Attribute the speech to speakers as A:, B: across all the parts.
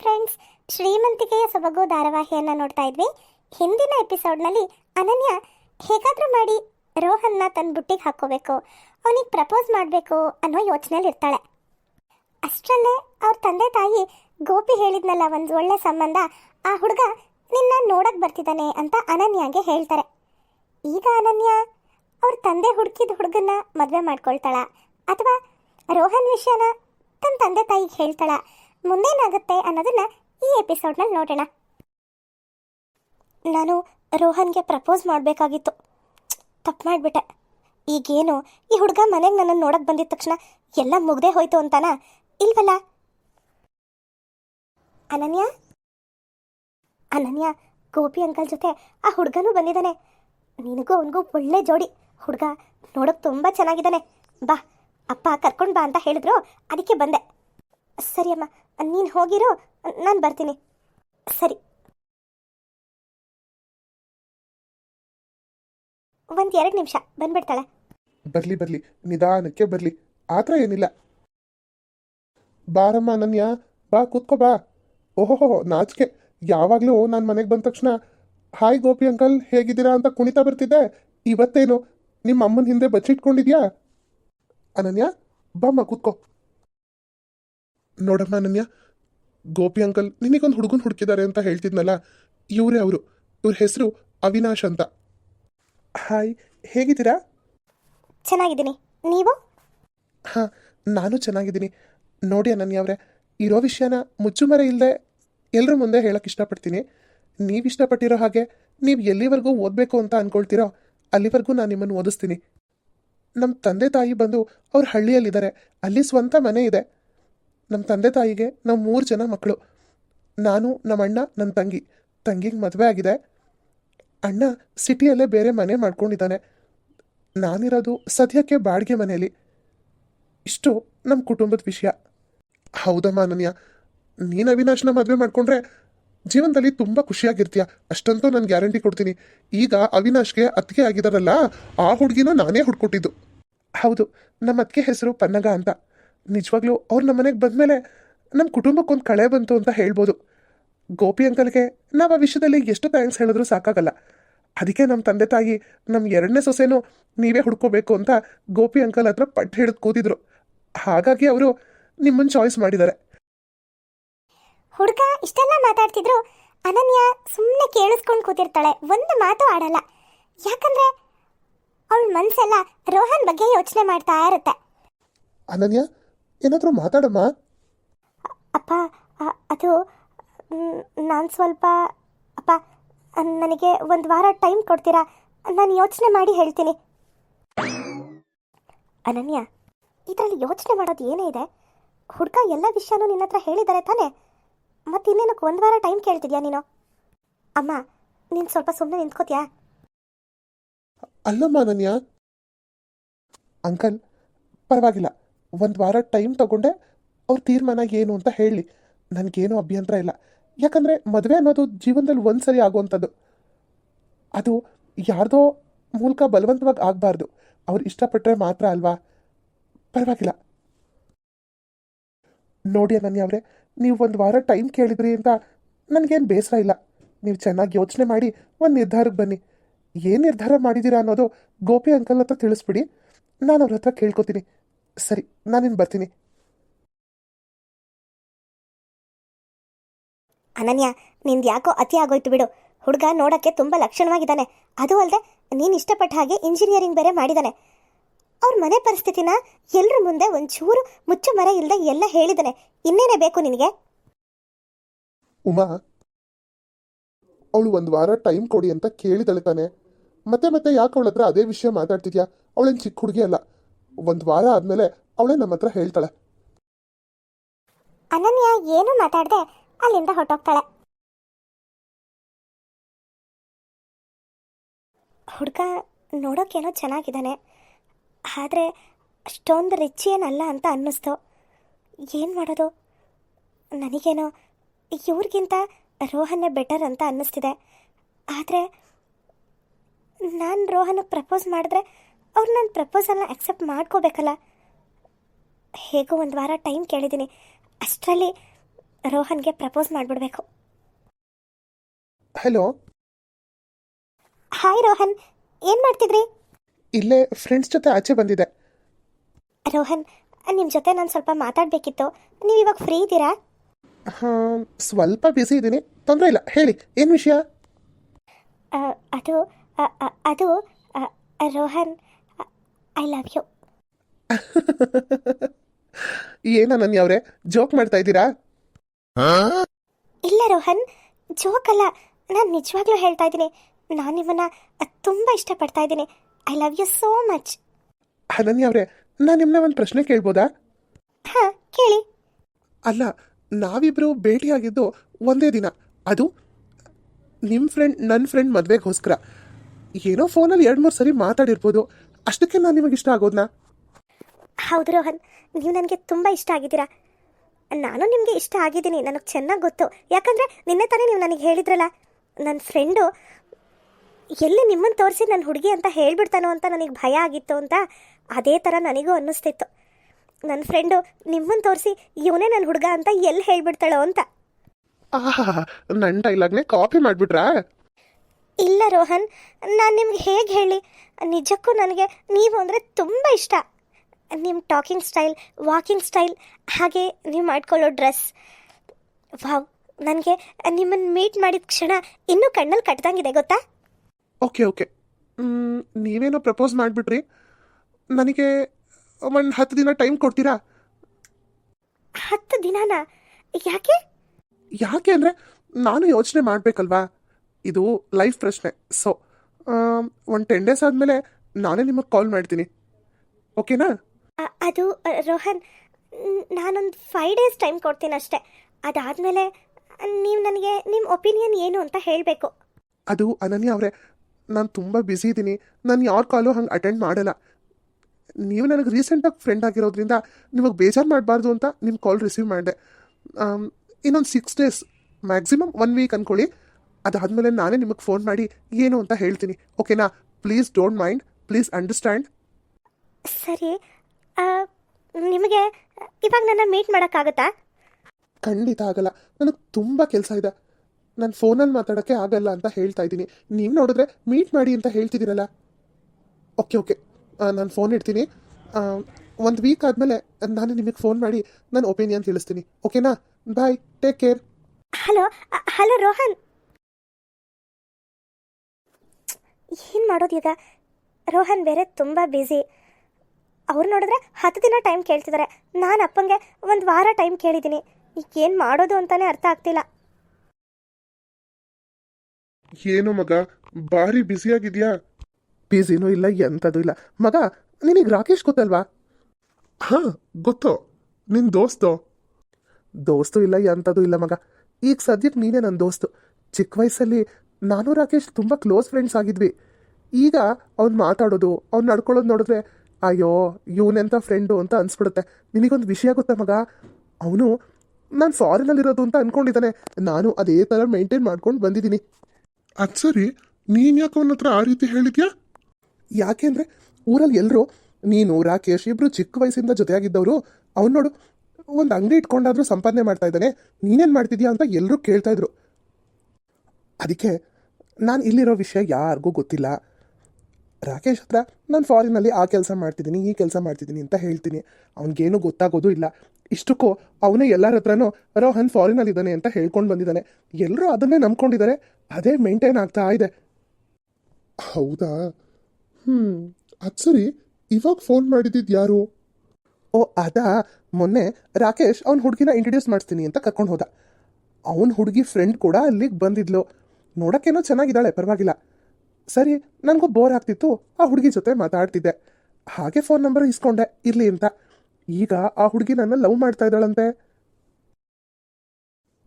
A: Friends ಶ್ರೀಮಂತಿಕೆಯ ಸೊಬಗು ಧಾರಾವಾಹಿಯನ್ನು ನೋಡ್ತಾ ಇದ್ವಿ. ಹಿಂದಿನ ಎಪಿಸೋಡ್ನಲ್ಲಿ ಅನನ್ಯ ಹೇಗಾದರೂ ಮಾಡಿ ರೋಹನ್ನ ತನ್ನ ಬುಟ್ಟಿಗೆ ಹಾಕೋಬೇಕು ಅವನಿಗೆ ಪ್ರಪೋಸ್ ಮಾಡಬೇಕು ಅನ್ನೋ ಯೋಚನೆಯಲ್ಲಿ ಇರ್ತಾಳೆ. ಅಷ್ಟರಲ್ಲೇ ಅವ್ರ ತಂದೆ ತಾಯಿ ಗೋಪಿ ಹೇಳಿದ್ನಲ್ಲ, ಒಂದು ಒಳ್ಳೆ ಸಂಬಂಧ, ಆ ಹುಡುಗ ನಿನ್ನ ನೋಡಕ್ಕೆ ಬರ್ತಿದ್ದಾನೆ ಅಂತ ಅನನ್ಯಾಗೆ ಹೇಳ್ತಾರೆ. ಈಗ ಅನನ್ಯ ಅವ್ರ ತಂದೆ ಹುಡುಕಿದ ಹುಡುಗನ್ನ ಮದುವೆ ಮಾಡ್ಕೊಳ್ತಾಳ, ಅಥವಾ ರೋಹನ್ ವಿಷಯನ ತನ್ನ ತಂದೆ ತಾಯಿಗೆ ಹೇಳ್ತಾಳ ಮುಂದೇನಾಗುತ್ತೆ ಅನ್ನೋದನ್ನ ಈ ಎಪಿಸೋಡ್ನಲ್ಲಿ ನೋಡೋಣ. ನಾನು ರೋಹನ್ಗೆ ಪ್ರಪೋಸ್ ಮಾಡಬೇಕಾಗಿತ್ತು. ತಪ್ಪು ಮಾಡಿಬಿಟ್ಟೆ. ಈಗೇನು ಈ ಹುಡುಗ ಮನೆಗೆ ನನ್ನನ್ನು ನೋಡಕ್ಕೆ ಬಂದಿದ ತಕ್ಷಣ ಎಲ್ಲ ಮುಗ್ದೇ ಹೋಯ್ತು ಅಂತಾನ? ಇಲ್ವಲ್ಲ? ಅನನ್ಯ? ಅನನ್ಯ, ಗೋಪಿ ಅಂಕಲ್ ಜೊತೆ ಆ ಹುಡುಗನೂ ಬಂದಿದ್ದಾನೆ. ನಿನಗೂ ಅವನಿಗೂ ಒಳ್ಳೆ ಜೋಡಿ. ಹುಡುಗ ನೋಡೋಕೆ ತುಂಬ ಚೆನ್ನಾಗಿದ್ದಾನೆ. ಬಾ, ಅಪ್ಪ ಕರ್ಕೊಂಡು ಬಾ ಅಂತ ಹೇಳಿದ್ರು, ಅದಕ್ಕೆ ಬಂದೆ. ಸರಿ ಅಮ್ಮ ನೀನು ಹೋಗಿರೋ, ನಾನು ಬರ್ತೀನಿ. ಸರಿ. ಒಂದು ಎರಡು ನಿಮಿಷ, ಬಂದ್ಬಿಡ್ತಾಳೆ.
B: ಬರ್ಲಿ ಬರ್ಲಿ. ನಿಧಾನಕ್ಕೆ ಬರ್ಲಿ. ಆ ಥರ ಏನಿಲ್ಲ. ಬಾರಮ್ಮ, ಅನನ್ಯ, ಬಾ, ಕೂತ್ಕೋ, ಬಾ. ಓಹೋಹೋ, ನಾಚಿಕೆ. ಯಾವಾಗಲೂ ನಾನು ಮನೆಗೆ ಬಂದ ತಕ್ಷಣ ಹಾಯ್ ಗೋಪಿ ಅಂಕಲ್, ಹೇಗಿದ್ದೀರಾ ಅಂತ ಕುಣಿತಾ ಬರ್ತಿದ್ದೆ. ಇವತ್ತೇನು ನಿಮ್ಮ ಅಮ್ಮನ ಹಿಂದೆ ಬಚ್ಚಿಟ್ಕೊಂಡಿದ್ಯಾ? ಅನನ್ಯ, ಬಾಮ್ಮ, ಕೂತ್ಕೋ. ನೋಡಮ್ಮ ಅನನ್ಯ ಗೋಪಿ ಅಂಕಲ್ ನಿನಗೊಂದು ಹುಡುಗನ ಹುಡುಕಿದ್ದಾರೆ ಅಂತ ಹೇಳ್ತಿದ್ನಲ್ಲ ಇವರೇ ಅವರು. ಇವ್ರ ಹೆಸರು ಅವಿನಾಶ್ ಅಂತ. ಹಾಯ್ ಹೇಗಿದ್ದೀರಾ?
A: ಚೆನ್ನಾಗಿದ್ದೀನಿ. ನೀವು?
B: ಹಾಂ ನಾನು ಚೆನ್ನಾಗಿದ್ದೀನಿ. ನೋಡಿ ಅನನ್ಯ ಅವರೇ ಇರೋ ವಿಷಯನ ಮುಚ್ಚುಮರೆ ಇಲ್ಲದೆ ಎಲ್ಲರ ಮುಂದೆ ಹೇಳಕ್ಕೆ ಇಷ್ಟಪಡ್ತೀನಿ. ನೀವು ಇಷ್ಟಪಟ್ಟಿರೋ ಹಾಗೆ ನೀವು ಎಲ್ಲಿವರೆಗೂ ಓದಬೇಕು ಅಂತ ಅಂದ್ಕೊಳ್ತೀರೋ ಅಲ್ಲಿವರೆಗೂ ನಾನು ನಿಮ್ಮನ್ನು ಓದಿಸ್ತೀನಿ. ನಮ್ಮ ತಂದೆ ತಾಯಿ ಬಂದು ಅವ್ರ ಹಳ್ಳಿಯಲ್ಲಿದ್ದಾರೆ ಅಲ್ಲಿ ಸ್ವಂತ ಮನೆ ಇದೆ. ನಮ್ಮ ತಂದೆ ತಾಯಿಗೆ ನಾವು ಮೂರು ಜನ ಮಕ್ಕಳು ನಾನು ನಮ್ಮ ಅಣ್ಣ ನನ್ನ ತಂಗಿ. ತಂಗಿಗೆ ಮದುವೆ ಆಗಿದೆ. ಅಣ್ಣ ಸಿಟಿಯಲ್ಲೇ ಬೇರೆ ಮನೆ ಮಾಡ್ಕೊಂಡಿದ್ದಾನೆ. ನಾನಿರೋದು ಸದ್ಯಕ್ಕೆ ಬಾಡಿಗೆ ಮನೆಯಲ್ಲಿ. ಇಷ್ಟು ನಮ್ಮ ಕುಟುಂಬದ ವಿಷಯ. ಹೌದಮ್ಮ ಅನನ್ಯ. ನೀನು ಅವಿನಾಶ್ನ ಮದುವೆ ಮಾಡಿಕೊಂಡ್ರೆ ಜೀವನದಲ್ಲಿ ತುಂಬ ಖುಷಿಯಾಗಿರ್ತೀಯ. ಅಷ್ಟಂತೂ ನಾನು ಗ್ಯಾರಂಟಿ ಕೊಡ್ತೀನಿ. ಈಗ ಅವಿನಾಶ್ಗೆ ಅತ್ತಿಗೆ ಆಗಿದಾರಲ್ಲ, ಆ ಹುಡುಗಿನೂ ನಾನೇ ಹುಡ್ಕೊಟ್ಟಿದ್ದು. ಹೌದು ನಮ್ಮ ಅತ್ತಿಗೆ ಹೆಸರು ಪನ್ನಗ ಅಂತ. ನಿಜವಾಗ್ಲೂ ಅವ್ರು ನಮ್ಮ ಮನೆಗೆ ಬಂದಮೇಲೆ ನಮ್ಮ ಕುಟುಂಬಕ್ಕೊಂದು ಕಳೆ ಬಂತು ಅಂತ ಹೇಳ್ಬೋದು. ಗೋಪಿ ಅಂಕಲ್ಗೆ ನಾವು ಆ ವಿಷಯದಲ್ಲಿ ಎಷ್ಟು ಥ್ಯಾಂಕ್ಸ್ ಹೇಳಿದ್ರೂ ಸಾಕಾಗಲ್ಲ. ಅದಕ್ಕೆ ನಮ್ಮ ತಂದೆ ತಾಯಿ ನಮ್ಮ ಎರಡನೇ ಸೊಸೆನೂ ನೀವೇ ಹುಡ್ಕೋಬೇಕು ಅಂತ ಗೋಪಿ ಅಂಕಲ್ ಹತ್ರ ಪಟ್ಟು ಹಿಡಿದು ಕೂತಿದ್ರು. ಹಾಗಾಗಿ ಅವರು ನಿಮ್ಮನ್ನು ಚಾಯ್ಸ್ ಮಾಡಿದ್ದಾರೆ.
A: ಹುಡುಗ ಇಷ್ಟೆಲ್ಲ ಮಾತಾಡ್ತಿದ್ರು ಅನನ್ಯ ಸುಮ್ಮನೆ ಕೇಳಿಸ್ಕೊಂಡು ಕೂತಿರ್ತಾಳೆ ಒಂದು ಮಾತು ಆಡಲ್ಲ. ಯಾಕಂದ್ರೆ ಅವಳ ಮನ್ಸೆಲ್ಲ ರೋಹನ್ ಬಗ್ಗೆ ಯೋಚನೆ ಮಾಡ್ತಾ ಇರುತ್ತೆ.
B: ಅನನ್ಯ ಏನಾದರೂ ಮಾತಾಡಮ್ಮ.
A: ಅಪ್ಪ ಅದು ನಾನು ಸ್ವಲ್ಪ ಅಪ್ಪ ನನಗೆ ಒಂದು ವಾರ ಟೈಮ್ ಕೊಡ್ತೀರಾ? ನಾನು ಯೋಚನೆ ಮಾಡಿ ಹೇಳ್ತೀನಿ. ಅನನ್ಯ ಇದರಲ್ಲಿ ಯೋಚನೆ ಮಾಡೋದು ಏನೇ ಇದೆ? ಹುಡುಗ ಎಲ್ಲ ವಿಷಯನೂ ನಿನ್ನ ಹತ್ರ ಹೇಳಿದ್ದಾರೆ ತಾನೇ? ಮತ್ತೆ ಇನ್ನೇನಕ್ಕೆ ಒಂದು ವಾರ ಟೈಮ್ ಕೇಳ್ತಿದ್ಯಾ ನೀನು? ಅಮ್ಮ ನೀನು ಸ್ವಲ್ಪ ಸುಮ್ಮನೆ ನಿಂತ್ಕೋತೀಯಾ?
B: ಅಲ್ಲಮ್ಮ ಅನನ್ಯ. ಅಂಕಲ್ ಪರವಾಗಿಲ್ಲ. ಒಂದು ವಾರ ಟೈಮ್ ತಗೊಂಡೆ, ಅವ್ರ ತೀರ್ಮಾನ ಏನು ಅಂತ ಹೇಳಿ. ನನಗೇನು ಅಭ್ಯಂತರ ಇಲ್ಲ. ಯಾಕಂದರೆ ಮದುವೆ ಅನ್ನೋದು ಜೀವನದಲ್ಲಿ ಒಂದು ಸರಿ ಆಗುವಂಥದ್ದು. ಅದು ಯಾರ್ದೋ ಮೂಲಕ ಬಲವಂತವಾಗಿ ಆಗಬಾರ್ದು. ಅವ್ರು ಇಷ್ಟಪಟ್ಟರೆ ಮಾತ್ರ ಅಲ್ವಾ? ಪರವಾಗಿಲ್ಲ. ನೋಡಿ ಅನನ್ಯ ಅವರೇ, ನೀವು ಒಂದು ವಾರ ಟೈಮ್ ಕೇಳಿದ್ರಿ ಅಂತ ನನಗೇನು ಬೇಸರ ಇಲ್ಲ. ನೀವು ಚೆನ್ನಾಗಿ ಯೋಚನೆ ಮಾಡಿ ಒಂದು ನಿರ್ಧಾರಕ್ಕೆ ಬನ್ನಿ. ಏನು ನಿರ್ಧಾರ ಮಾಡಿದ್ದೀರಾ ಅನ್ನೋದು ಗೋಪಿ ಅಂಕಲ್ ಹತ್ರ ತಿಳಿಸ್ಬಿಡಿ. ನಾನು ಅವ್ರ ಹತ್ರ ಕೇಳ್ಕೊತೀನಿ. ಸರಿ ನಾನಿನ್ ಬರ್ತೀನಿ.
A: ಅನನ್ಯ ನಿಂದು ಯಾಕೋ ಅತಿ ಆಗೋಯ್ತು ಬಿಡು. ಹುಡುಗ ನೋಡೋಕ್ಕೆ ತುಂಬ ಲಕ್ಷಣವಾಗಿದ್ದಾನೆ. ಅದು ಅಲ್ಲದೆ ನೀನು ಇಷ್ಟಪಟ್ಟ ಹಾಗೆ ಇಂಜಿನಿಯರಿಂಗ್ ಬೇರೆ ಮಾಡಿದಾನೆ. ಅವ್ರ ಮನೆ ಪರಿಸ್ಥಿತಿನ ಎಲ್ರ ಮುಂದೆ ಒಂಚೂರು ಮುಚ್ಚು ಮರ ಇಲ್ಲದೆ ಎಲ್ಲ ಹೇಳಿದಾನೆ. ಇನ್ನೇನೇ ಬೇಕು ನಿನಗೆ?
B: ಉಮಾ ಅವಳು ಒಂದು ವಾರ ಟೈಮ್ ಕೊಡಿ ಅಂತ ಕೇಳಿದಳೆ ತಾನೆ. ಮತ್ತೆ ಮತ್ತೆ ಯಾಕೆ ಅವಳ ಹತ್ರ ಅದೇ ವಿಷಯ ಮಾತಾಡ್ತಿದ್ಯಾ? ಅವಳೇನು ಚಿಕ್ಕ ಹುಡುಗಿ ಅಲ್ಲ. ಒಂದು ವಾರ ಆದಮೇಲೆ ಅವಳೇ ನಮ್ಮ ಹತ್ರ ಹೇಳ್ತಾಳೆ.
A: ಅನನ್ಯ ಏನು ಮಾತಾಡದೆ ಅಲ್ಲಿಂದ ಹೊರಟೋಗ್ತಾಳೆ. ಹುಡುಗ ನೋಡೋಕ್ಕೇನೋ ಚೆನ್ನಾಗಿದ್ದಾನೆ. ಆದರೆ ಅಷ್ಟೊಂದು ರಿಚ್ ಏನಲ್ಲ ಅಂತ ಅನ್ನಿಸ್ತು. ಏನು ಮಾಡೋದು? ನನಗೇನೋ ಇವ್ರಿಗಿಂತ ರೋಹನ್ನೇ ಬೆಟರ್ ಅಂತ ಅನ್ನಿಸ್ತಿದೆ. ಆದರೆ ನಾನು ರೋಹನ್ಗೆ ಪ್ರಪೋಸ್ ಮಾಡಿದ್ರೆ ಅವ್ರು ನನ್ನ ಪ್ರಪೋಸಲ್ನ ಅಕ್ಸೆಪ್ಟ್ ಮಾಡ್ಕೋಬೇಕಲ್ಲ? ಹೇಗೋ ಒಂದು ವಾರ ಟೈಮ್ ಕೇಳಿದ್ದೀನಿ. ಅಷ್ಟರಲ್ಲಿ ರೋಹನ್ಗೆ ಪ್ರಪೋಸ್ ಮಾಡಿಬಿಡ್ಬೇಕು.
B: ಹಲೋ
A: ಹಾಯ್ ರೋಹನ್ ಏನು ಮಾಡ್ತಿದ್ರಿ?
B: ಇಲ್ಲೇ ಫ್ರೆಂಡ್ಸ್ ಜೊತೆ ಆಚೆ ಬಂದಿದೆ
A: ರೋಹನ್ ನಿಮ್ಮ ಜೊತೆ ನಾನು ಸ್ವಲ್ಪ ಮಾತಾಡಬೇಕಿತ್ತು. ನೀವು ಇವಾಗ ಫ್ರೀ ಇದ್ದೀರಾ?
B: ಹಾಂ ಸ್ವಲ್ಪ ಬ್ಯುಸಿ ಇದ್ದೀನಿ. ತೊಂದರೆ ಇಲ್ಲ. ಹೇಳಿ ಏನು ವಿಷಯ?
A: ಅದು ಅದು ರೋಹನ್ ಐ ಲವ್ ಯು
B: ಏನ ನನ್ನ ಅವರೇ? ಜೋಕ್ ಮಾಡ್ತಾ ಇದ್ದೀರಾ?
A: ಇಲ್ಲ ರೋಹನ್ ಜೋಕ್ ಅಲ್ಲ. ನಾನು ನಿಜವಾಗ್ಲೂ ಹೇಳ್ತಾ ಇದ್ದೀನಿ. ನಾನು ನಿಮ್ಮನ್ನ ತುಂಬ ಇಷ್ಟಪಡ್ತಾ ಇದ್ದೀನಿ. I love you so much
B: Ananya ಅವರೇ ನಾನು ನಿಮ್ಮನ್ನ ಒಂದು ಪ್ರಶ್ನೆ ಕೇಳ್ಬೋದಾ?
A: ಹಾ ಕೇಳಿ.
B: ಅಲ್ಲ ನಾವಿಬ್ರು ಭೇಟಿಯಾಗಿದ್ದು ಒಂದೇ ದಿನ. ಅದು ನಿಮ್ಮ ಫ್ರೆಂಡ್ ನನ್ನ ಫ್ರೆಂಡ್ ಮದುವೆಗೋಸ್ಕರ. ಏನೋ ಫೋನಲ್ಲಿ ಎರಡು ಮೂರು ಸರಿ ಮಾತಾಡಿರ್ಬೋದು. ಅಷ್ಟಕ್ಕೆ ನಾನು ನಿಮಗೆ ಇಷ್ಟ ಆಗೋದ್ನಾ?
A: ಹೌದು ರೋಹನ್ ನೀವು ನನಗೆ ತುಂಬ ಇಷ್ಟ ಆಗಿದ್ದೀರಾ. ನಾನು ನಿಮಗೆ ಇಷ್ಟ ಆಗಿದ್ದೀನಿ ನನಗೆ ಚೆನ್ನಾಗಿ ಗೊತ್ತು. ಯಾಕಂದರೆ ನಿನ್ನೆ ತಾನೇ ನೀವು ನನಗೆ ಹೇಳಿದ್ರಲ್ಲ ನನ್ನ ಫ್ರೆಂಡು ಎಲ್ಲಿ ನಿಮ್ಮನ್ನು ತೋರಿಸಿ ನನ್ನ ಹುಡುಗಿ ಅಂತ ಹೇಳ್ಬಿಡ್ತಾನೋ ಅಂತ ನನಗೆ ಭಯ ಆಗಿತ್ತು ಅಂತ ಅದೇ ಥರ ನನಗೂ ಅನ್ನಿಸ್ತಿತ್ತು. ನನ್ನ ಫ್ರೆಂಡು ನಿಮ್ಮನ್ನು ತೋರಿಸಿ ಇವನೇ ನನ್ನ ಹುಡುಗ ಅಂತ ಎಲ್ಲಿ ಹೇಳ್ಬಿಡ್ತಾಳೋ ಅಂತ.
B: ಆಹಾ ನನ್ನ ಡೈಲಾಗ್ನೇ ಕಾಪಿ ಮಾಡಿಬಿಟ್ರಾ?
A: ಇಲ್ಲ ರೋಹನ್ ನಾನು ನಿಮ್ಗೆ ಹೇಗೆ ಹೇಳಿ? ನಿಜಕ್ಕೂ ನನಗೆ ನೀವು ಅಂದರೆ ತುಂಬ ಇಷ್ಟ. ನಿಮ್ಮ ಟಾಕಿಂಗ್ ಸ್ಟೈಲ್ ವಾಕಿಂಗ್ ಸ್ಟೈಲ್ ಹಾಗೆ ನೀವು ಮಾಡ್ಕೊಳ್ಳೋ ಡ್ರೆಸ್ ವಾವ್ ನನಗೆ ನಿಮ್ಮನ್ನು ಮೀಟ್ ಮಾಡಿದ ಕ್ಷಣ ಇನ್ನೂ ಕಣ್ಣಲ್ಲಿ ಕಟ್ದಂಗಿದೆ ಗೊತ್ತಾ?
B: ಓಕೆ ಓಕೆ ನೀವೇನೋ ಪ್ರಪೋಸ್ ಮಾಡಿಬಿಟ್ರಿ. ನನಗೆ ಒಂದು ಹತ್ತು ದಿನ ಟೈಮ್ ಕೊಡ್ತೀರಾ?
A: ಹತ್ತು ದಿನನಾ? ಯಾಕೆ?
B: ಯಾಕೆ ಅಂದರೆ ನಾನು ಯೋಚನೆ ಮಾಡಬೇಕಲ್ವಾ? ಇದು ಲೈಫ್ ಪ್ರಶ್ನೆ. ಸೊ ಒಂದು ಟೆನ್ ಡೇಸ್ ಆದಮೇಲೆ ನಾನೇ ನಿಮಗೆ ಕಾಲ್ ಮಾಡ್ತೀನಿ. ಓಕೆನಾ
A: ಅದು ರೋಹನ್ ನಾನೊಂದು ಫೈವ್ ಡೇಸ್ ಟೈಮ್ ಕೊಡ್ತೀನಿ ಅಷ್ಟೇ. ಅದಾದಮೇಲೆ ನೀವು ನನಗೆ ನಿಮ್ಮ ಒಪಿನಿಯನ್ ಏನು ಅಂತ ಹೇಳಬೇಕು.
B: ಅದು ಅನನ್ಯ ಅವರೇ ನಾನು ತುಂಬ ಬ್ಯುಸಿ ಇದ್ದೀನಿ ನಾನು ಯಾವ ಕಾಲು ಹಂಗೆ ಅಟೆಂಡ್ ಮಾಡಲ್ಲ. ನೀವು ನನಗೆ ರೀಸೆಂಟಾಗಿ ಫ್ರೆಂಡ್ ಆಗಿರೋದ್ರಿಂದ ನಿಮಗೆ ಬೇಜಾರು ಮಾಡಬಾರ್ದು ಅಂತ ನಿಮ್ಮ ಕಾಲ್ ರಿಸೀವ್ ಮಾಡಿದೆ. ಇನ್ನೊಂದು six days maximum one week ಅಂದ್ಕೊಳ್ಳಿ ಅದಾದಮೇಲೆ ನಾನೇ ನಿಮಗೆ ಫೋನ್ ಮಾಡಿ ಏನು ಅಂತ ಹೇಳ್ತೀನಿ. ಓಕೆನಾ? Please don't mind please understand
A: ಸರಿ. ನಿಮಗೆ ಇವಾಗ ನನ್ನ ಮೀಟ್ ಮಾಡೋಕ್ಕಾಗತ್ತಾ?
B: ಖಂಡಿತ ಆಗಲ್ಲ. ನನಗೆ ತುಂಬ ಕೆಲಸ ಇದೆ. ನಾನು ಫೋನಲ್ಲಿ ಮಾತಾಡೋಕ್ಕೆ ಆಗಲ್ಲ ಅಂತ ಹೇಳ್ತಾ ಇದ್ದೀನಿ. ನೀವು ನೋಡಿದ್ರೆ ಮೀಟ್ ಮಾಡಿ ಅಂತ ಹೇಳ್ತಿದ್ದೀರಲ್ಲ? Okay okay. ನಾನು ಫೋನ್ ಇಡ್ತೀನಿ. ಒಂದು ವೀಕ್ ಆದಮೇಲೆ ನಾನು ನಿಮಗೆ ಫೋನ್ ಮಾಡಿ ನನ್ನ ಒಪಿನಿಯನ್ ತಿಳಿಸ್ತೀನಿ. ಓಕೆನಾ? Bye take care
A: hello hello Rohan ಏನು ಮಾಡೋದೀಗ ರೋಹನ್ ಬೇರೆ ತುಂಬ ಬ್ಯುಸಿ ಅವ್ರು ನೋಡಿದ್ರೆ ಹತ್ತು ದಿನ ಟೈಮ್ ಕೇಳ್ತಿದ್ದಾರೆ ನಾನು ಅಪ್ಪಂಗೆ ಒಂದು ವಾರ ಟೈಮ್ ಕೇಳಿದ್ದೀನಿ ಈಗ ಏನು ಮಾಡೋದು ಅಂತಾನೆ ಅರ್ಥ ಆಗ್ತಿಲ್ಲ.
B: ಏನು ಮಗ? ಭಾರಿ ಬ್ಯುಸಿಯಾಗಿದೆಯಾ ಬ್ಯುಸಿನೂ ಇಲ್ಲ ಎಂಥದ್ದು ಇಲ್ಲ. ಮಗ ನಿನಗೆ ರಾಕೇಶ್ ಗೊತ್ತಲ್ವಾ? ಹಾಂ ಗೊತ್ತು. ನಿನ್ನ ದೋಸ್ತು? ದೋಸ್ತು ಇಲ್ಲ ಎಂಥದ್ದು ಇಲ್ಲ ಮಗ. ಈಗ ಸದ್ಯಕ್ಕೆ ನೀನೇ ನನ್ನ ದೋಸ್ತು. ಚಿಕ್ಕ ವಯಸ್ಸಲ್ಲಿ ನಾನು ರಾಕೇಶ್ ತುಂಬ ಕ್ಲೋಸ್ ಫ್ರೆಂಡ್ಸ್ ಆಗಿದ್ವಿ. ಈಗ ಅವ್ನು ಮಾತಾಡೋದು ಅವ್ನು ನಡ್ಕೊಳ್ಳೋದು ನೋಡಿದ್ರೆ ಅಯ್ಯೋ ಇವನೆಂಥ ಫ್ರೆಂಡು ಅಂತ ಅನಿಸ್ಬಿಡುತ್ತೆ. ನಿನಗೊಂದು ವಿಷಯ ಗೊತ್ತಾ ಮಗ? ಅವನು ನಾನು ಫಾರಿನಲ್ಲಿರೋದು ಅಂತ ಅನ್ಕೊಂಡಿದ್ದಾನೆ. ನಾನು ಅದೇ ಥರ ಮೇಂಟೈನ್ ಮಾಡ್ಕೊಂಡು ಬಂದಿದ್ದೀನಿ.
C: ಅದು ಸರಿ. ನೀನು ಯಾಕೆ ಅವನ ಹತ್ರ ಆ ರೀತಿ ಹೇಳಿದ್ಯಾ?
B: ಅಂದರೆ ಊರಲ್ಲಿ ಎಲ್ಲರೂ ನೀನು ರಾಕೇಶ್ ಇಬ್ಬರು ಚಿಕ್ಕ ವಯಸ್ಸಿಂದ ಜೊತೆಯಾಗಿದ್ದವರು. ಅವ್ನು ನೋಡು ಒಂದು ಅಂಗಡಿ ಇಟ್ಕೊಂಡಾದರೂ ಸಂಪಾದನೆ ಮಾಡ್ತಾ ಇದ್ದಾನೆ. ನೀನೇನು ಮಾಡ್ತಿದ್ಯಾ? ಅಂತ ಎಲ್ಲರೂ ಕೇಳ್ತಾಯಿದ್ರು ಅದಕ್ಕೆ ನಾನು ಇಲ್ಲಿರೋ ವಿಷಯ ಯಾರಿಗೂ ಗೊತ್ತಿಲ್ಲ. ರಾಕೇಶ್ ಹತ್ರ ನಾನು ಫಾರಿನಲ್ಲಿ ಆ ಕೆಲಸ ಮಾಡ್ತಿದ್ದೀನಿ ಈ ಕೆಲಸ ಮಾಡ್ತಿದ್ದೀನಿ ಅಂತ ಹೇಳ್ತೀನಿ. ಅವ್ನಿಗೇನು ಗೊತ್ತಾಗೋದು ಇಲ್ಲ. ಇಷ್ಟಕ್ಕೂ ಅವನೇ ಎಲ್ಲರ ಹತ್ರನೂ ರೋಹನ್ ಫಾರಿನಲ್ಲಿದ್ದಾನೆ ಅಂತ ಹೇಳ್ಕೊಂಡು ಬಂದಿದ್ದಾನೆ. ಎಲ್ಲರೂ ಅದನ್ನೇ ನಂಬ್ಕೊಂಡಿದ್ದಾರೆ ಅದೇ ಮೇಂಟೈನ್ ಆಗ್ತಾ ಇದೆ.
C: ಹೌದಾ? ಹ್ಞೂ ಅದು ಸರಿ. ಇವಾಗ ಫೋನ್ ಮಾಡಿದ್ದಿದ್ದು ಯಾರು?
B: ಓ ಅದಾ? ಮೊನ್ನೆ ರಾಕೇಶ್ ಅವ್ನ ಹುಡುಗಿನ ಇಂಟ್ರಡ್ಯೂಸ್ ಮಾಡಿಸ್ತೀನಿ ಅಂತ ಕರ್ಕೊಂಡು ಹೋದ. ಅವನ ಹುಡುಗಿ ಫ್ರೆಂಡ್ ಕೂಡ ಅಲ್ಲಿಗೆ ಬಂದಿದ್ಲು. ನೋಡೋಕ್ಕೇನೋ ಚೆನ್ನಾಗಿದ್ದಾಳೆ, ಪರವಾಗಿಲ್ಲ. ಸರಿ, ನನಗೂ ಬೋರ್ ಆಗ್ತಿತ್ತು, ಆ ಹುಡುಗಿ ಜೊತೆ ಮಾತಾಡ್ತಿದ್ದೆ. ಹಾಗೆ ಫೋನ್ ನಂಬರ್ ಇಸ್ಕೊಂಡೆ, ಇರಲಿ ಅಂತ. ಈಗ ಆ ಹುಡುಗಿ ನನ್ನ ಲವ್ ಮಾಡ್ತಾ ಇದ್ದಾಳಂತೆ.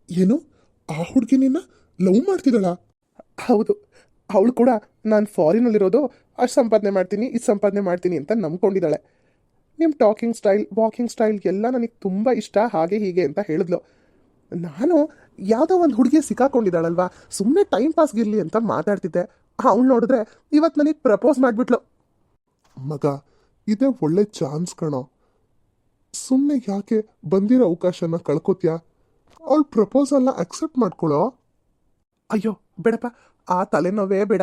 C: ಏನು? ಆ ಹುಡುಗಿ ನಿನ್ನ ಲವ್ ಮಾಡ್ತಿದ್ದಾಳ?
B: ಹೌದು, ಅವಳು ಕೂಡ ನಾನು ಫಾರಿನಲ್ಲಿರೋದು ಅಷ್ಟು ಸಂಪಾದನೆ ಮಾಡ್ತೀನಿ ಇದು ಸಂಪಾದನೆ ಮಾಡ್ತೀನಿ ಅಂತ ನಂಬ್ಕೊಂಡಿದ್ದಾಳೆ. ನಿಮ್ಮ ಟಾಕಿಂಗ್ ಸ್ಟೈಲ್ ವಾಕಿಂಗ್ ಸ್ಟೈಲ್ ಎಲ್ಲ ನನಗೆ ತುಂಬ ಇಷ್ಟ, ಹಾಗೆ ಹೀಗೆ ಅಂತ ಹೇಳಿದ್ಲು. ನಾನು ಯಾವುದೋ ಒಂದು ಹುಡುಗಿ ಸಿಕ್ಕಾಕೊಂಡಿದ್ದಾಳಲ್ವಾ? ಸುಮ್ಮನೆ ಟೈಮ್ ಪಾಸ್ಗಿರಲಿ ಅಂತ ಮಾತಾಡ್ತಿದ್ದೆ. ಅವ್ಳು ನೋಡಿದ್ರೆ ಇವತ್ತು ನನಗೆ ಪ್ರಪೋಸ್ ಮಾಡಿಬಿಟ್ಲು.
C: ಮಗ ಇದೇ ಒಳ್ಳೆ ಚಾನ್ಸ್ ಕಣೋ. ಸುಮ್ಮನೆ ಯಾಕೆ ಬಂದಿರೋ ಅವಕಾಶನ ಕಳ್ಕೊತ್ಯಾ? ಅವಳು ಪ್ರಪೋಸಲ್ಲ ಅಕ್ಸೆಪ್ಟ್ ಮಾಡ್ಕೊಳ್ಳೋ
B: ಅಯ್ಯೋ ಬೇಡಪ್ಪ. ಆ ತಲೆನೋವೇ ಬೇಡ.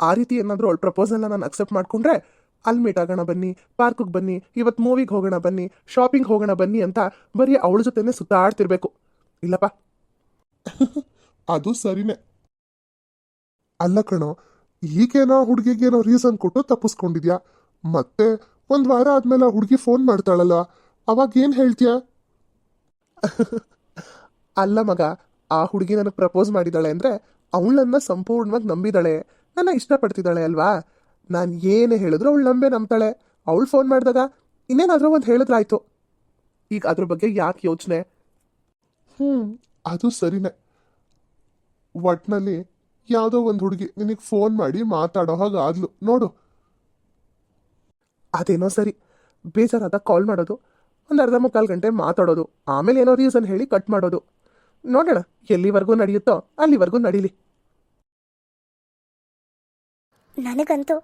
B: ಆ ರೀತಿ ಏನಾದರೂ ಅವಳು ಪ್ರಪೋಸಲ್ನ ನಾನು ಅಕ್ಸೆಪ್ಟ್ ಮಾಡ್ಕೊಂಡ್ರೆ ಅಲ್ಲಿ ಮೀಟ್ ಆಗೋಣ ಬನ್ನಿ ಪಾರ್ಕಿಗೆ ಬನ್ನಿ ಇವತ್ತು ಮೂವಿಗೆ ಹೋಗೋಣ ಬನ್ನಿ ಶಾಪಿಂಗ್ ಹೋಗೋಣ ಬನ್ನಿ ಅಂತ ಬರೀ ಅವಳ ಜೊತೆನೇ ಸುತ್ತಾಡ್ತಿರ್ಬೇಕು. ಇಲ್ಲಪ್ಪ.
C: ಅದು ಸರಿನೇ. ಅಲ್ಲ ಕಣೋ, ಈಗೇನೋ ಹುಡುಗಿಗೇನೋ ರೀಸನ್ ಕೊಟ್ಟು ತಪ್ಪಿಸ್ಕೊಂಡಿದ್ಯಾ? ಮತ್ತೆ ಒಂದು ವಾರ ಆದ್ಮೇಲೆ ಹುಡುಗಿ ಫೋನ್ ಮಾಡ್ತಾಳಲ್ಲ, ಅವಾಗ ಏನು ಹೇಳ್ತೀಯ?
B: ಅಲ್ಲ ಮಗ, ಆ ಹುಡುಗಿ ನನಗೆ ಪ್ರಪೋಸ್ ಮಾಡಿದಾಳೆ ಅಂದರೆ ಅವಳನ್ನ ಸಂಪೂರ್ಣವಾಗಿ ನಂಬಿದಾಳೆ. ನನ್ನ ಇಷ್ಟಪಡ್ತಿದ್ದಾಳೆ ಅಲ್ವಾ? ನಾನು ಏನೇ ಹೇಳಿದ್ರು ಅವಳು ನಂಬೆ ನಂಬ್ತಾಳೆ. ಅವಳು ಫೋನ್ ಮಾಡಿದಾಗ ಇನ್ನೇನಾದರೂ ಒಂದು ಹೇಳಿದ್ರಾಯ್ತು. ಈಗ ಅದ್ರ ಬಗ್ಗೆ ಯಾಕೆ ಯೋಚನೆ?
C: ಹ್ಮ್. ಅದು ಸರಿನೇ. ಒಟ್ನಲ್ಲಿ ಯಾವುದೋ ಒಂದು ಹುಡುಗಿ ನಿನಗೆ ಫೋನ್ ಮಾಡಿ ಮಾತಾಡೋ ಹಾಗೆ ಆದ್ಲು ನೋಡು.
B: ಅದೇನೋ ಸರಿ. ಬೇಜಾರಾದಾಗ ಕಾಲ್ ಮಾಡೋದು ಒಂದು ಅರ್ಧ ಮುಕ್ಕಾಲು ಗಂಟೆ ಮಾತಾಡೋದು ಆಮೇಲೆ ಏನೋ ರೀಸನ್ ಹೇಳಿ ಕಟ್ ಮಾಡೋದು. ನೋಡೋಣ ಎಲ್ಲಿವರೆಗೂ ನಡೆಯುತ್ತೋ ಅಲ್ಲಿವರೆಗೂ ನಡೀಲಿ.
A: ನನಗಂತೂ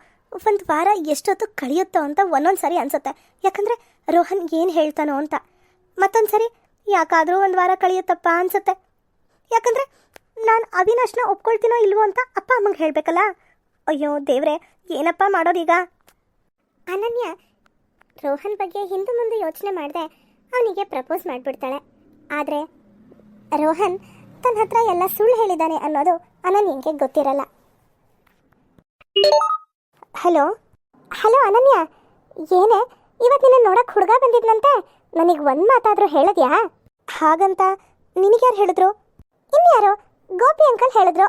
A: ಒಂದು ವಾರ ಎಷ್ಟೊತ್ತು ಕಳೆಯುತ್ತೋ ಅಂತ ಒಂದೊಂದು ಸರಿ ಅನ್ಸುತ್ತೆ. ಯಾಕಂದರೆ ರೋಹನ್ ಏನು ಹೇಳ್ತಾನೋ ಅಂತ. ಮತ್ತೊಂದು ಸರಿ ಯಾಕಾದರೂ ಒಂದು ವಾರ ಕಳೆಯುತ್ತಪ್ಪ ಅನ್ಸುತ್ತೆ. ಯಾಕಂದರೆ ನಾನು ಅವಿನಾಶ್ನ ಒಪ್ಕೊಳ್ತೀನೋ ಇಲ್ವೋ ಅಂತ ಅಪ್ಪ ಅಮ್ಮಂಗೆ ಹೇಳಬೇಕಲ್ಲ. ಅಯ್ಯೋ ದೇವ್ರೆ, ಏನಪ್ಪ ಮಾಡೋದೀಗ ಅನನ್ಯ ರೋಹನ್ ಬಗ್ಗೆ ಹಿಂದೆ ಮುಂದೆ ಯೋಚನೆ ಮಾಡಿದೆ. ಅವನಿಗೆ ಪ್ರಪೋಸ್ ಮಾಡಿಬಿಡ್ತಾಳೆ. ಆದರೆ ರೋಹನ್ ತನ್ನ ಹತ್ರ ಎಲ್ಲ ಸುಳ್ಳು ಹೇಳಿದ್ದಾನೆ ಅನ್ನೋದು ಅನನ್ಯಂಗೆ ಗೊತ್ತಿರಲ್ಲ. ಹಲೋ? ಹಲೋ ಅನನ್ಯ, ಏನೇ? ಇವತ್ತು ನಿನ್ನ ನೋಡಕ್ ಹುಡುಗ ಬಂದಿದ್ನಂತೆ. ನನಗೆ ಒಂದು ಮಾತಾದರೂ ಹೇಳಿದ್ಯಾ? ಹಾಗಂತ ನಿನಗ್ಯಾರು ಹೇಳಿದ್ರು? ಇನ್ಯಾರು? ಗೋಪಿ ಅಂಕಲ್ ಹೇಳಿದ್ರು.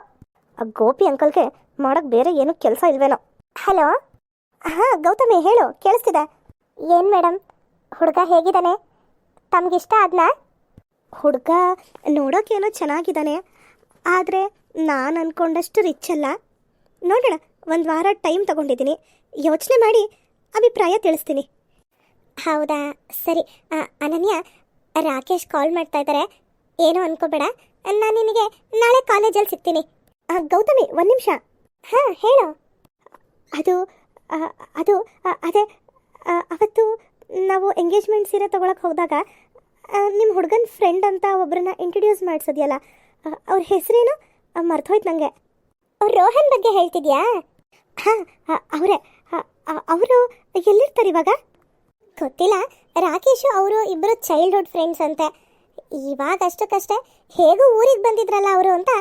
A: ಆ ಗೋಪಿ ಅಂಕಲ್ಗೆ ಮಾಡಕ್ ಬೇರೆ ಏನು ಕೆಲಸ ಇಲ್ವೇನೋ. ಹಲೋ? ಹಾಂ, ಗೌತಮಿ, ಹೇಳು, ಕೇಳಿಸ್ತಿದೆ. ಏನು ಮೇಡಮ್ ಹುಡುಗ ಹೇಗಿದ್ದಾನೆ? ತಮಗಿಷ್ಟ ಆದ್ನಾ? ಹುಡುಗ ನೋಡೋಕೇನೋ ಚೆನ್ನಾಗಿದ್ದಾನೆ. ಆದರೆ ನಾನು ಅಂದ್ಕೊಂಡಷ್ಟು ರಿಚ್ ಅಲ್ಲ. ನೋಡೋಣ ಒಂದು ವಾರ ಟೈಮ್ ತಗೊಂಡಿದ್ದೀನಿ. ಯೋಚನೆ ಮಾಡಿ ಅಭಿಪ್ರಾಯ ತಿಳಿಸ್ತೀನಿ. ಹೌದಾ? ಸರಿ. ಅನನ್ಯ, ರಾಕೇಶ್ ಕಾಲ್ ಮಾಡ್ತಾ ಇದ್ದಾರೆ ಏನೋ ಅನ್ಕೋಬೇಡ. ನಾನು ನಿನಗೆ ನಾಳೆ ಕಾಲೇಜಲ್ಲಿ ಸಿಗ್ತೀನಿ. ಗೌತಮಿ, ಒಂದು ನಿಮಿಷ. ಹಾಂ, ಹೇಳು. ಅದು ಅದು ಅದೇ ಅವತ್ತು ನಾವು ಎಂಗೇಜ್ಮೆಂಟ್ ಸೀರೆ ತೊಗೊಳಕ್ಕೆ ಹೋದಾಗ ನಿಮ್ಮ ಹುಡುಗನ ಫ್ರೆಂಡ್ ಅಂತ ಒಬ್ಬರನ್ನ ಇಂಟ್ರಡ್ಯೂಸ್ ಮಾಡಿಸೋದ್ಯಲ್ಲ ಅವ್ರ ಹೆಸರೇನು? ಮರ್ತೋಯ್ತು ನನಗೆ ರೋಹನ್ ಬಗ್ಗೆ ಹೇಳ್ತಿದ್ಯಾ? ಹಾಂ ಅವರೇ ಅವರು ಎಲ್ಲಿರ್ತಾರೆ ಇವಾಗ? ಗೊತ್ತಿಲ್ಲ. ರಾಕೇಶು ಅವರು ಇಬ್ಬರು ಚೈಲ್ಡ್ಹುಡ್ ಫ್ರೆಂಡ್ಸ್ ಅಂತೆ. ಇವಾಗ ಅಷ್ಟಕ್ಕಷ್ಟೇ ಹೇಗೂ ಊರಿಗೆ ಬಂದಿದ್ರಲ್ಲ ಅವರು ಅಂತ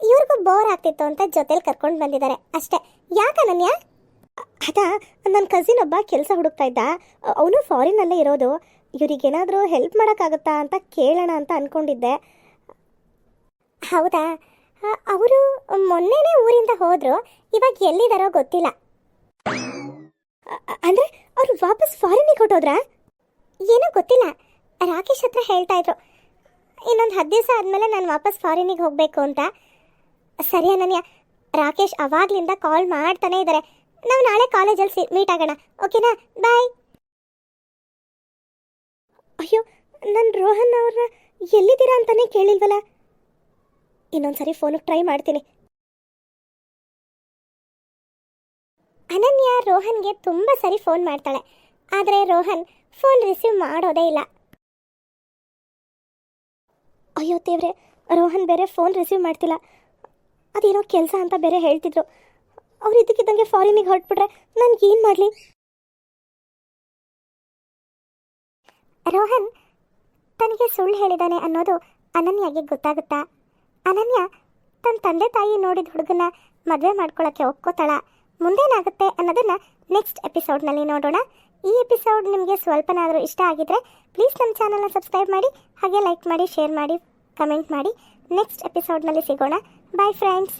A: ಇವ್ರಿಗೂ ಬೋರ್ ಆಗ್ತಿತ್ತು ಅಂತ ಜೊತೆಲಿ ಕರ್ಕೊಂಡು ಬಂದಿದ್ದಾರೆ. ಅಷ್ಟೇ. ಅನನ್ಯ ಅದ ನನ್ನ ಕಸಿನ್ ಒಬ್ಬ ಕೆಲಸ ಹುಡುಕ್ತಾ ಇದ್ದ. ಅವನು ಫಾರಿನಲ್ಲೇ ಇರೋದು. ಇವ್ರಿಗೇನಾದರೂ ಹೆಲ್ಪ್ ಮಾಡೋಕ್ಕಾಗುತ್ತಾ ಅಂತ ಕೇಳೋಣ ಅಂತ ಅಂದ್ಕೊಂಡಿದ್ದೆ ಹೌದಾ? ಅವರು ಮೊನ್ನೆನೇ ಊರಿಂದ ಹೋದ್ರು, ಇವಾಗ ಎಲ್ಲಿದಾರೋ ಗೊತ್ತಿಲ್ಲ. ಅಂದ್ರೆ ಅವ್ರು ವಾಪಸ್ ಫಾರಿನಿಗೆ ಹೊಟ್ಟೋದ್ರ ಏನೋ ಗೊತ್ತಿಲ್ಲ. ರಾಕೇಶ್ ಹತ್ರ ಹೇಳ್ತಾ ಇದ್ರು. ಇನ್ನೊಂದು ಹತ್ತು ದಿವಸ ಆದಮೇಲೆ ನಾನು ವಾಪಸ್ ಫಾರಿನಿಗೆ ಹೋಗಬೇಕು ಅಂತ. ಸರಿ ಅನನ್ಯ, ರಾಕೇಶ್ ಅವಾಗ್ಲಿಂದ ಕಾಲ್ ಮಾಡ್ತಾನೆ ಇದ್ದಾರೆ ನಾವು ನಾಳೆ ಕಾಲೇಜಲ್ಲಿ ಮೀಟ್ ಆಗೋಣ. ಓಕೆನಾ? ಬಾಯ್. ಅಯ್ಯೋ ನನ್ನ ರೋಹನ್ ಅವ್ರ ಎಲ್ಲಿದ್ದೀರಾ ಅಂತಾನೆ ಕೇಳಿಲ್ವಲ್ಲ? ಇನ್ನೊಂದ್ಸರಿ ಫೋನಿಗೆ ಟ್ರೈ ಮಾಡ್ತೀನಿ. ಅನನ್ಯ ರೋಹನ್ಗೆ ತುಂಬ ಸರಿ ಫೋನ್ ಮಾಡ್ತಾಳೆ. ಆದರೆ ರೋಹನ್ ಫೋನ್ ರಿಸೀವ್ ಮಾಡೋದೇ ಇಲ್ಲ. ಅಯ್ಯೋ ದೇವ್ರೆ, ರೋಹನ್ ಬೇರೆ ಫೋನ್ ರಿಸೀವ್ ಮಾಡ್ತಿಲ್ಲ. ಅದೇನೋ ಕೆಲಸ ಅಂತ ಬೇರೆ ಹೇಳ್ತಿದ್ರು. ಅವ್ರು ಇದಕ್ಕಿದ್ದಂಗೆ ಫಾರಿನಿಗೆ ಹೊರಟ್ಬಿಟ್ರೆ ನನ್ಗೆ ಏನು ಮಾಡಲಿ? ರೋಹನ್ ತನಗೆ ಸುಳ್ಳು ಹೇಳಿದಾನೆ ಅನ್ನೋದು ಅನನ್ಯಾಗೆ ಗೊತ್ತಾಗುತ್ತಾ? ಅನನ್ಯ ತನ್ನ ತಂದೆ ತಾಯಿ ನೋಡಿದ ಹುಡುಗನ ಮದುವೆ ಮಾಡ್ಕೊಳ್ಳೋಕ್ಕೆ ಒಪ್ಕೋತಾಳ. ಮುಂದೇನಾಗುತ್ತೆ ಅನ್ನೋದನ್ನ ನೆಕ್ಸ್ಟ್ ಎಪಿಸೋಡ್ನಲ್ಲಿ ನೋಡೋಣ. ಈ ಎಪಿಸೋಡ್ ನಿಮಗೆ ಸ್ವಲ್ಪನಾದರೂ ಇಷ್ಟ ಆಗಿದ್ರೆ ಪ್ಲೀಸ್ ನಮ್ಮ ಚಾನಲ್ನ ಸಬ್ಸ್ಕ್ರೈಬ್ ಮಾಡಿ, ಹಾಗೆ ಲೈಕ್ ಮಾಡಿ ಶೇರ್ ಮಾಡಿ ಕಮೆಂಟ್ ಮಾಡಿ. ನೆಕ್ಸ್ಟ್ ಎಪಿಸೋಡ್ನಲ್ಲಿ ಸಿಗೋಣ. Bye friends